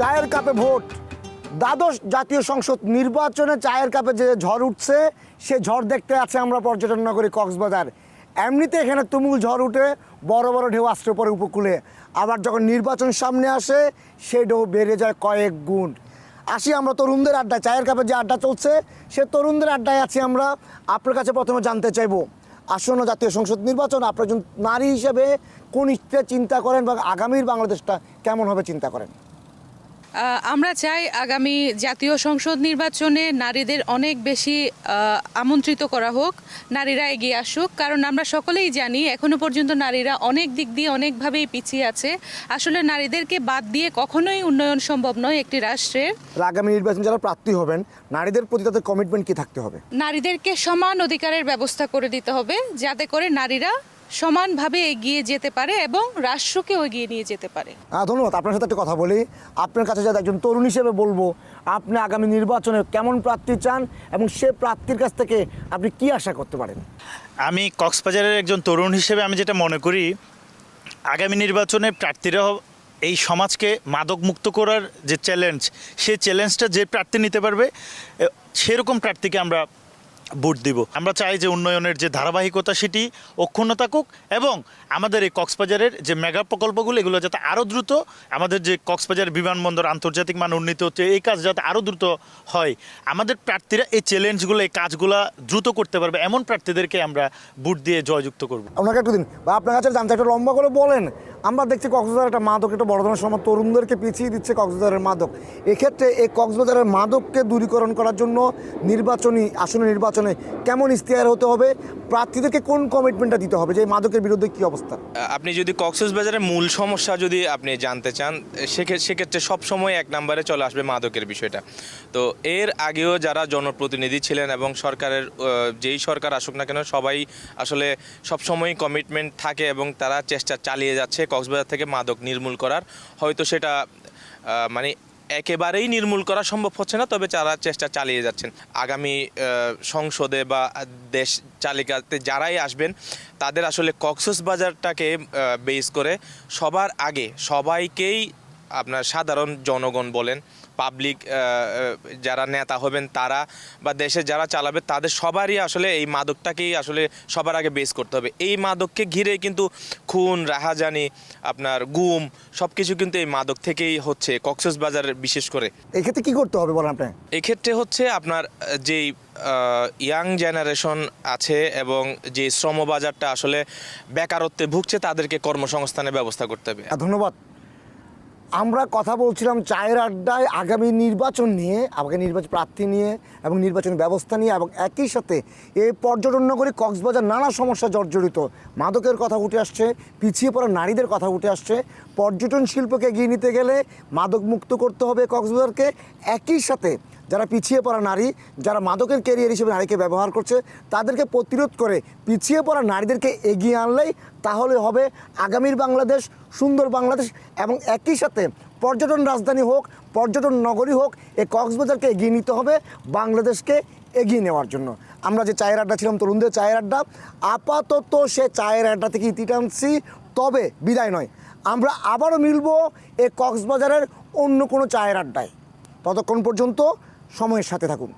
চায়ের কাপে ভোট। দ্বাদশ জাতীয় সংসদ নির্বাচনে চায়ের কাপে যে ঝড় উঠছে, সে ঝড় দেখতে আছে আমরা পর্যটন নগরী কক্সবাজার। এমনিতে এখানে তুমুল ঝড় উঠে বড় বড় ঢেউ আসতে পড়ে উপকূলে। আবার যখন নির্বাচন সামনে আসে, সে ঢেউ বেড়ে যায় কয়েক গুণ। আসি আমরা তরুণদের আড্ডায়। চায়ের কাপে যে আড্ডা চলছে, সে তরুণদের আড্ডায় আছি আমরা। আপনার কাছে প্রথমে জানতে চাইব, আসন্ন জাতীয় সংসদ নির্বাচন আপনার একজন নারী হিসেবে কোন ইচ্ছে চিন্তা করেন বা আগামীর বাংলাদেশটা কেমন হবে চিন্তা করেন? আমরা চাই আগামী জাতীয় সংসদ নির্বাচনে নারীদের অনেক বেশি আমন্ত্রিত করা হোক নারীরা এগিয়ে আসুক কারণ আমরা সকলেই জানি এখনও পর্যন্ত নারীরা অনেক দিক দিয়ে অনেকভাবেই পিছিয়ে আছে। আসলে নারীদেরকে বাদ দিয়ে কখনোই উন্নয়ন সম্ভব নয় একটি রাষ্ট্রের আর আগামী নির্বাচন যারা প্রার্থী হবেন নারীদের প্রতি তাদের কমিটমেন্ট কি থাকতে হবে? নারীদেরকে সমান অধিকারের ব্যবস্থা করে দিতে হবে যাতে করে নারীরা সমানভাবে এগিয়ে যেতে পারে এবং রাষ্ট্রকেও এগিয়ে নিয়ে যেতে পারে। ধন্যবাদ। আপনার সাথে একটা কথা বলি। আপনার কাছে যাতে একজন তরুণ হিসেবে বলব আপনি আগামী নির্বাচনে কেমন প্রার্থী চান এবং সে প্রার্থীর কাছ থেকে আপনি কি আশা করতে পারেন? আমি কক্সবাজারের একজন তরুণ হিসেবে আমি যেটা মনে করি আগামী নির্বাচনে প্রার্থীরা এই সমাজকে মাদক মুক্ত করার যে চ্যালেঞ্জ সেই চ্যালেঞ্জটা যে প্রার্থী নিতে পারবে সেরকম প্রার্থীকে আমরা ভোট দিব। আমরা চাই যে উন্নয়নের যে ধারাবাহিকতা সেটি অক্ষুণ্ণ থাকুক এবং আমাদের এই কক্সবাজারের যে মেগা প্রকল্পগুলো এগুলো যাতে আরও দ্রুত আমাদের যে কক্সবাজার বিমানবন্দর আন্তর্জাতিক মান উন্নীত হচ্ছে এই কাজ যাতে আরও দ্রুত হয়। আমাদের প্রার্থীরা এই চ্যালেঞ্জগুলো এই কাজগুলো দ্রুত করতে পারবে এমন প্রার্থীদেরকে আমরা ভোট দিয়ে জয়যুক্ত করব। আপনাকে একটু দিন। বা আপনার কাছে জানতে একটা লম্বা করে বলেন। আমরা দেখছি কক্সবাজার একটা মাদক একটা বড় ধরনের সময় তরুণদেরকে পিছিয়ে দিচ্ছে কক্সবাজারের মাদক। এক্ষেত্রে এই কক্সবাজারের মাদককে দূরীকরণ করার জন্য নির্বাচনী আসন্ন নির্বাচনে কেমন ইশতেহার হতে হবে? প্রার্থীদেরকে কোন কমিটমেন্টটা দিতে হবে? যে মাদকের বিরুদ্ধে কী অবস্থা? আপনি যদি কক্সবাজারের মূল সমস্যা যদি আপনি জানতে চান সেক্ষে- সেক্ষেত্রে সবসময় এক নম্বরে চলে আসবে মাদকের বিষয়টা। তো এর আগেও যারা জনপ্রতিনিধি ছিলেন এবং সরকারের যেই সরকার আসুক না কেন, সবাই আসলে সবসময় কমিটমেন্ট থাকে এবং তারা চেষ্টা চালিয়ে যাচ্ছে কক্সবাজার থেকে মাদক নির্মূল করার। হয়তো সেটা মানে একেবারেই নির্মূল করা সম্ভব হচ্ছে না, তবে তারা চেষ্টা চালিয়ে যাচ্ছেন, আগামী সংসদে বা দেশ চালিকাতে যারাই আসবেন, তাদের আসলে কক্সস বাজারটাকে বেস করে সবার আগে সবাইকেই আপনার সাধারণ জনগণ বলেন পাবলিক যারা নেতা হবেন তারা বা দেশে যারা চালাবে তাদের সবারই আসলে এই মাদকটাকেই আসলে সবার আগে বেস করতে হবে। এই মাদককে ঘিরে কিন্তু খুন রাহাজানি আপনার গুম সব কিছু কিন্তু এই মাদক থেকেই হচ্ছে কক্সস বাজারের বিশেষ করে। এক্ষেত্রে কী করতে হবে বলেন আপনার এক্ষেত্রে হচ্ছে আপনার যেই ইয়াং জেনারেশন আছে এবং যে শ্রমবাজারটা আসলে বেকারত্বে ভুগছে তাদেরকে কর্মসংস্থানের ব্যবস্থা করতে হবে। ধন্যবাদ। আমরা কথা বলছিলাম চায়ের আড্ডায় আগামী নির্বাচন নিয়ে, আমাকে নির্বাচন প্রার্থী নিয়ে এবং নির্বাচন ব্যবস্থা নিয়ে এবং একই সাথে এই পর্যটন নগরী কক্সবাজার নানা সমস্যা জর্জরিত। মাদকের কথা উঠে আসছে, পিছিয়ে পড়া নারীদের কথা উঠে আসছে। পর্যটন শিল্পকে এগিয়ে নিতে গেলে মাদক মুক্ত করতে হবে কক্সবাজারকে। একই সাথে যারা পিছিয়ে পড়া নারী, যারা মাদকের ক্যারিয়ার হিসেবে নারীকে ব্যবহার করছে, তাদেরকে প্রতিরোধ করে পিছিয়ে পড়া নারীদেরকে এগিয়ে আনলেই তাহলে হবে আগামীর বাংলাদেশ, সুন্দর বাংলাদেশ এবং একই সাথে পর্যটন রাজধানী হোক, পর্যটন নগরী হোক এই কক্সবাজারকে এগিয়ে নিতে হবে বাংলাদেশকে এগিয়ে নেওয়ার জন্য। আমরা যে চায়ের আড্ডা ছিলাম, তরুণদের চায়ের আড্ডা, আপাতত সে চায়ের আড্ডা থেকে ইতি টানছি তবে বিদায় নয়, আমরা আবারও মিলবো এ কক্সবাজারের অন্য কোনো চায়ের আড্ডায়। ততক্ষণ পর্যন্ত সময়ের সাথে থাকুন।